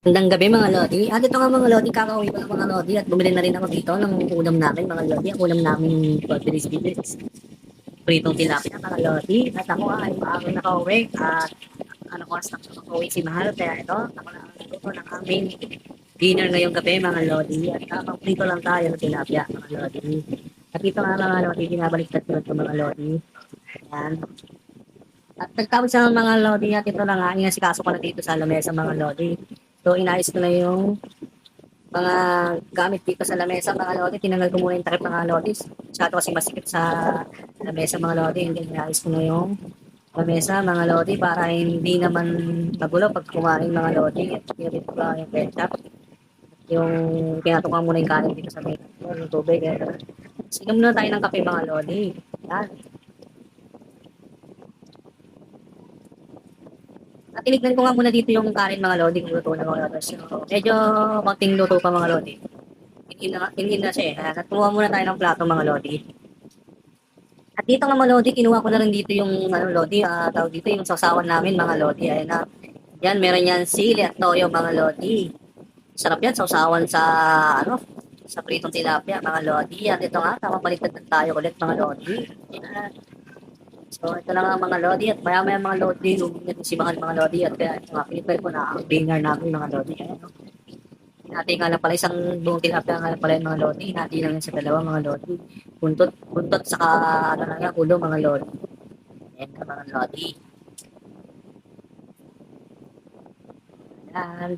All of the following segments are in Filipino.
Magandang gabi mga Lodi. At ito nga mga Lodi, kakauwi ng mga Lodi at bumili na rin ako dito ng ulam namin mga Lodi. Ang ulam namin for today's video pritong tilapia mga Lodi. At ako ay maagang nakauwi at ano ko na nakauwi si Mahal. Kaya ito, ako na ang nagluto ng aming dinner ngayong gabi mga Lodi. At uh, prito lang tayo ng tilapia mga Lodi. At ito nga mga Lodi, binabaliktad ko ito mga Lodi. Ayan. At nagtapos sa mga Lodi at ito na nga, inasikaso ko na dito sa lamesa mga Lodi. So, inayos ko na yung mga gamit dito sa lamesa, mga lodi. Tinanggal ko muna yung takip mga lodi. Masyado kasi masikip sa lamesa, mga lodi. Hindi, inayos ko na yung lamesa, mga lodi, para hindi naman magulo pag kumain, mga lodi. At pinabit ko lang yung ketchup. Yung pinatukan muna yung kanin dito sa may yung tubig. Eh. Sinom na tayo ng kape, mga lodi. Yan. At tinignan ko nga muna dito yung kanin mga lodi kung luto na mga lodi. So, medyo konting luto pa mga lodi. Hindi na, hindi na siya eh. Kaya kumuha muna tayo ng plato mga lodi. At dito nga mga lodi, kinuha ko na rin dito yung ano, lodi, ah tawag dito yung sasawan namin mga lodi. Ayan na. Yan, meron yan sili at toyo mga lodi. Sarap yan, sausawan sa ano, sa pritong tilapia mga lodi. At ito nga, tama baliktad tayo ulit mga lodi. Yan. So, ito lang ang mga lodi at maya maya mga lodi, lumingit si mga mga lodi at kaya ito nga, pinipel ko na ang dinner namin mga lodi. Ayan, no? Hinati nga lang pala isang buong tilapia nga lang pala yung mga lodi. Hinati lang yan sa dalawa mga lodi. Buntot, buntot saka ano lang yan, ulo mga lodi. Ayan na mga lodi. Ayan.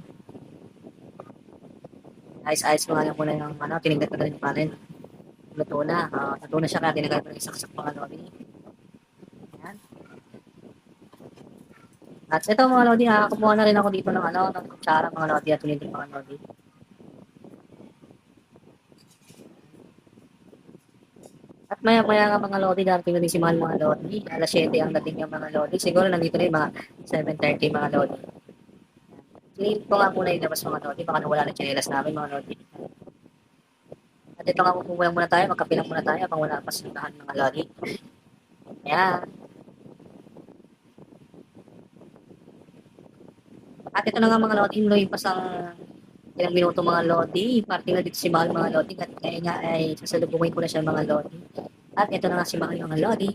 Ayos-ayos ko nga lang muna yung ano, tinignan na rin yung kanin. Luto na. Uh, luto na siya kaya tinagay ko na yung saksak mga lodi. At ito mga lodi, ha, kumuha na rin ako dito ng ano, ng kutsara mga lodi at tinitip mga lodi. At maya maya nga mga lodi, darating na din si mga mga lodi. Alas 7 ang dating yung mga lodi. Siguro nandito na yung mga 7.30 mga lodi. Sinilip ko nga muna yung labas mga lodi. Baka nawala na chinelas namin mga lodi. At ito nga pupulang muna tayo. Magkapilang muna tayo. Pang wala pa sinutahan mga lodi. Ayan. At ito na nga mga lodi, loy pa sa ilang minuto mga lodi. Parting na dito si Mahal mga lodi. At kaya nga ay sasalubungin ko na siya mga lodi. At ito na nga si Mahal mga lodi.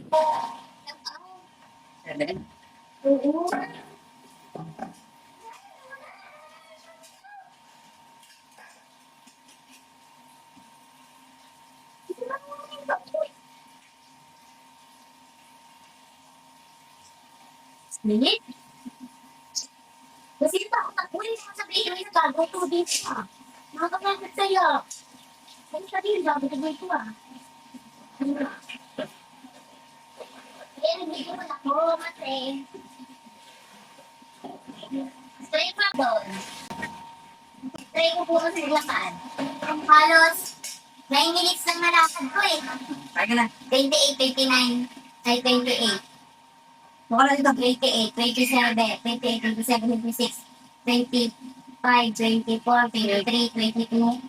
Ayan. Minit? Kasi pa ako yung gago ko dito ah. Nakakapagod sa'yo. Kaya sabihin, gago ko dito ah. Kaya nabigyan mo na ako, mate. Stay pa doon. Ko po sa lakad. Halos 9 minutes lang nalakad ko eh. Kaya ka na. 28, 29, ay 28. Mukha na dito. 28, 27, 28, 27, 26, 25, 24, 23, 22,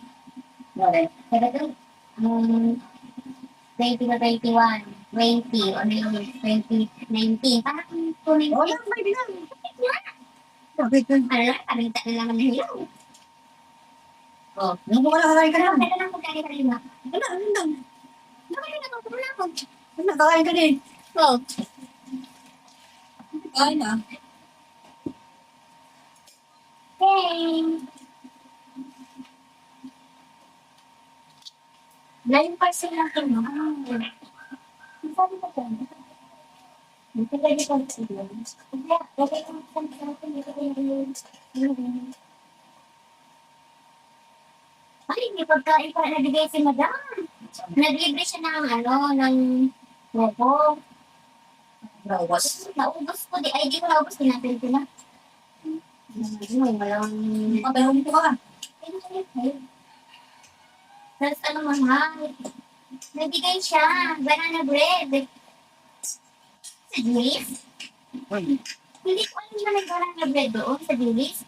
um, 20 na 21, 20, ano yung 20, 19. Parang tuloy ko. Wala, may bilang. Bakit? Ano lang, parang tayo lang naman yun. Oh, nung mukha na kakain ka na. Ano lang kaya ka ba? Wala, ano lang. Nakaya na ako, wala ako. Wala, kakain ka din. Oh, Kain na. Hey. Percent lang ito. Ang sabi ko po. Hindi ka di ko sila. Kaya, lagay ko sa akin, hindi ko yung Ay, hindi pagkain pa nabigay si madam. Naglibre siya ng ano, ng logo. Naubos. Naubos ko, di, ay di ko naubos, tinapil ko na. Ano, walang... Pero dito ka. Tapos ano mahal, nabigay siya, banana bread. Sa Julius? Hindi ko alam na may banana bread doon sa Julius.